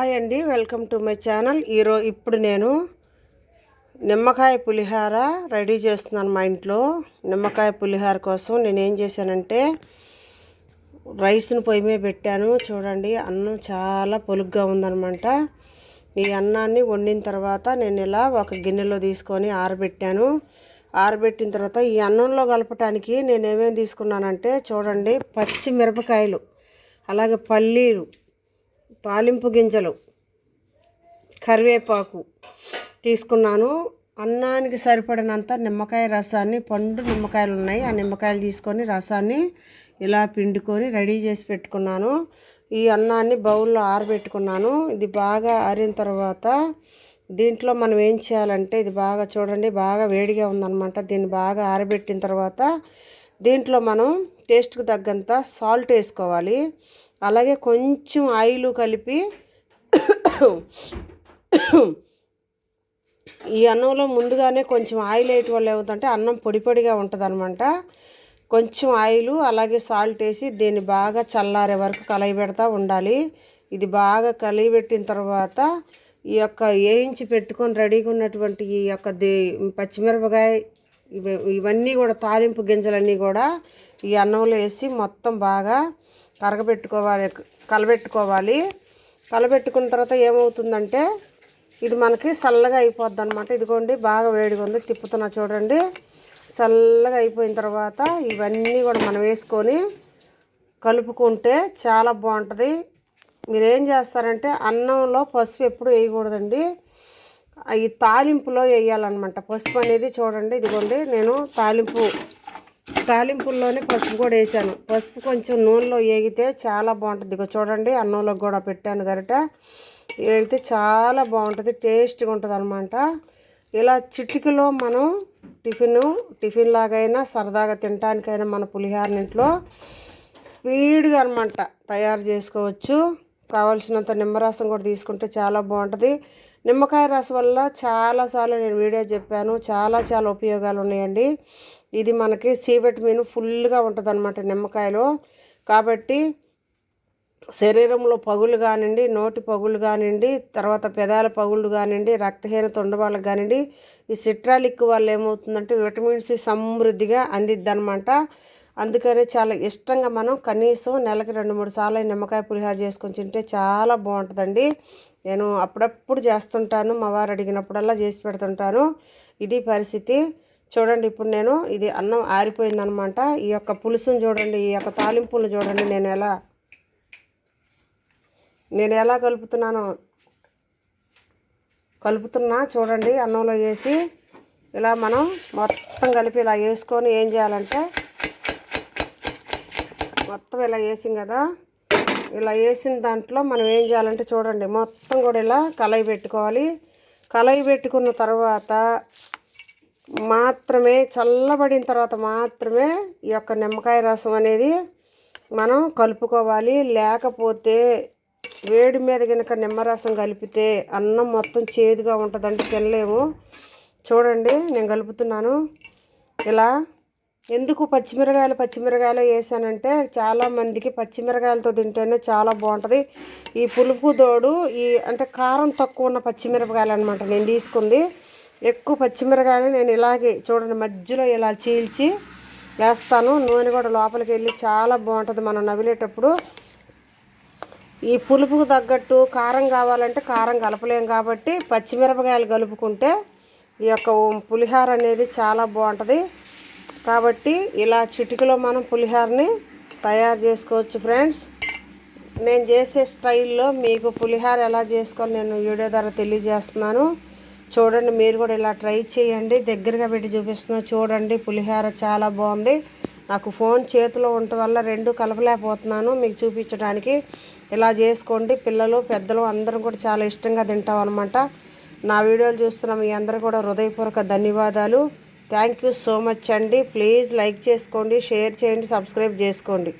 Hi అండి welcome to my channel. ఈరో ఇప్పుడు నేను నిమ్మకాయ పులిహార రెడీ చేస్తున్నాను మా ఇంట్లో. నిమ్మకాయ పులిహార కోసం నేను ఏం చేశానంటే రైస్ను పొయ్యి మీద పెట్టాను. చూడండి అన్నం చాలా పొలుగ్గా ఉందనమాట ఈ అన్నాన్ని వండిన తర్వాత నేను ఇలా ఒక గిన్నెలో తీసుకొని ఆరబెట్టాను. ఆరబెట్టిన తర్వాత ఈ అన్నంలో కలపటానికి నేను ఏమేమి తీసుకున్నానంటే చూడండి పచ్చి మిరపకాయలు అలాగే పల్లీలు పాలింపు గింజలు కరివేపాకు తీసుకున్నాను. అన్నానికి సరిపడినంత నిమ్మకాయ రసాన్ని పండు నిమ్మకాయలు ఉన్నాయి. ఆ నిమ్మకాయలు తీసుకొని రసాన్ని ఇలా పిండుకొని రెడీ చేసి పెట్టుకున్నాను. ఈ అన్నాన్ని బౌల్లో ఆరబెట్టుకున్నాను. ఇది బాగా ఆరిన తర్వాత దీంట్లో మనం ఏం చేయాలంటే ఇది బాగా చూడండి బాగా వేడిగా ఉందన్నమాట. దీన్ని బాగా ఆరబెట్టిన తర్వాత దీంట్లో మనం టేస్ట్కి తగ్గంత సాల్ట్ వేసుకోవాలి. అలాగే కొంచెం ఆయిల్ కలిపి ఈ అన్నంలో ముందుగానే కొంచెం ఆయిల్ వేయటం వల్ల ఏమవుతుందంటే అన్నం పొడి పొడిగా ఉంటుంది అనమాట కొంచెం ఆయిల్ అలాగే సాల్ట్ వేసి దీన్ని బాగా చల్లారే వరకు కలయి ఉండాలి. ఇది బాగా కలిగిపెట్టిన తర్వాత ఈ యొక్క వేయించి పెట్టుకొని రెడీగా ఉన్నటువంటి ఈ యొక్క దే పచ్చిమిరపకాయ ఇవన్నీ కూడా తాలింపు గింజలన్నీ కూడా ఈ అన్నంలో వేసి మొత్తం బాగా కరగబెట్టుకోవాలి కలబెట్టుకోవాలి. కలబెట్టుకున్న తర్వాత ఏమవుతుందంటే ఇది మనకి చల్లగా అయిపోద్ది అనమాట ఇదిగోండి బాగా వేడిగా ఉంది. తిప్పుతున్నా చూడండి. చల్లగా అయిపోయిన తర్వాత ఇవన్నీ కూడా మనం వేసుకొని కలుపుకుంటే చాలా బాగుంటుంది. మీరు ఏం చేస్తారంటే అన్నంలో పసుపు ఎప్పుడు వేయకూడదండి. ఈ తాలింపులో వేయాలన్నమాట. పసుపు అనేది చూడండి ఇదిగోండి నేను తాలింపు తాలింపుల్లోనే పసుపు కూడా వేసాను పసుపు కొంచెం నూనెలో వేగితే చాలా బాగుంటుంది. ఇక చూడండి అన్నంలో కూడా పెట్టాను గరిట. వేగితే చాలా బాగుంటుంది టేస్ట్గా ఉంటుంది అనమాట ఇలా చిటికలో మనం టిఫిన్ టిఫిన్ లాగైనా సరదాగా తినడానికైనా మన పులిహార ఇంట్లో స్పీడ్గా అనమాట తయారు చేసుకోవచ్చు. కావాల్సినంత నిమ్మరసం కూడా తీసుకుంటే చాలా బాగుంటుంది. నిమ్మకాయ రసం వల్ల చాలాసార్లు నేను వీడియో చెప్పాను చాలా చాలా ఉపయోగాలు ఉన్నాయండి ఇది మనకి సి విటమిన్ ఫుల్గా ఉంటుంది అనమాట నిమ్మకాయలో. కాబట్టి శరీరంలో పగులు కానివ్వండి నోటి పగులు కానివ్వండి తర్వాత పెదాల పగుళ్ళు కానివ్వండి రక్తహీనత ఉండవాళ్ళకి కానివ్వండి ఈ సిట్రాలిక్ వల్ల ఏమవుతుందంటే విటమిన్ సి సమృద్ధిగా అందిద్ది అనమాట అందుకనే చాలా ఇష్టంగా మనం కనీసం నెలకి రెండు మూడు సార్లు నిమ్మకాయ పులిహార చేసుకొని తింటే చాలా బాగుంటుందండి. నేను అప్పుడప్పుడు చేస్తుంటాను మా వారు అడిగినప్పుడల్లా చేసి పెడుతుంటాను. ఇది పరిస్థితి. చూడండి ఇప్పుడు నేను ఇది అన్నం ఆరిపోయిందనమాట. ఈ యొక్క పులుసును చూడండి ఈ యొక్క తాలింపులు చూడండి నేను ఎలా నేను ఎలా కలుపుతున్నానో కలుపుతున్నా చూడండి అన్నంలో వేసి ఇలా మనం మొత్తం కలిపి ఇలా వేసుకొని ఏం చేయాలంటే మొత్తం ఇలా వేసాం కదా. ఇలా వేసిన దాంట్లో మనం ఏం చేయాలంటే చూడండి మొత్తం కూడా ఇలా కలయి పెట్టుకోవాలి. కలయి పెట్టుకున్న తర్వాత మాత్రమే చల్లబడిన తర్వాత మాత్రమే ఈ యొక్క నిమ్మకాయ రసం అనేది మనం కలుపుకోవాలి. లేకపోతే వేడి మీద కనుక నిమ్మరసం కలిపితే అన్నం మొత్తం చేదుగా ఉంటుందండి తినలేము. చూడండి నేను కలుపుతున్నాను. ఇలా ఎందుకు పచ్చిమిరకాయలు పచ్చిమిరకాయలు వేసానంటే చాలామందికి పచ్చిమిరకాయలతో తింటేనే చాలా బాగుంటుంది. ఈ పులుపు దోడు ఈ అంటే కారం తక్కువ ఉన్న పచ్చిమిరపకాయలు అనమాట నేను తీసుకుంది. ఎక్కువ పచ్చిమిరకాయలు నేను ఇలాగే చూడండి మధ్యలో ఇలా చీల్చి వేస్తాను. నూనె కూడా లోపలికి వెళ్ళి చాలా బాగుంటుంది మనం నవిలేటప్పుడు. ఈ పులుపుకు తగ్గట్టు కారం కావాలంటే కారం కలపలేం కాబట్టి పచ్చిమిరపకాయలు కలుపుకుంటే ఈ యొక్క పులిహార అనేది చాలా బాగుంటుంది. కాబట్టి ఇలా చిటికలో మనం పులిహారని తయారు చేసుకోవచ్చు ఫ్రెండ్స్. నేను చేసే స్టైల్లో మీకు పులిహార ఎలా చేసుకోవాలి నేను వీడియో ద్వారా తెలియజేస్తున్నాను. చూడండి మీరు కూడా ఇలా ట్రై చేయండి. దగ్గరగా పెట్టి చూపిస్తున్నా చూడండి పులిహార చాలా బాగుంది. నాకు ఫోన్ చేతిలో ఉండటం వల్ల రెండు కలపలేకపోతున్నాను. మీకు చూపించడానికి ఇలా చేసుకోండి. పిల్లలు పెద్దలు అందరం కూడా చాలా ఇష్టంగా తింటాం అనమాట నా వీడియోలు చూస్తున్న మీ అందరూ కూడా హృదయపూర్వక ధన్యవాదాలు. థ్యాంక్ యూ సో మచ్ అండి. ప్లీజ్ లైక్ చేసుకోండి షేర్ చేయండి సబ్స్క్రైబ్ చేసుకోండి.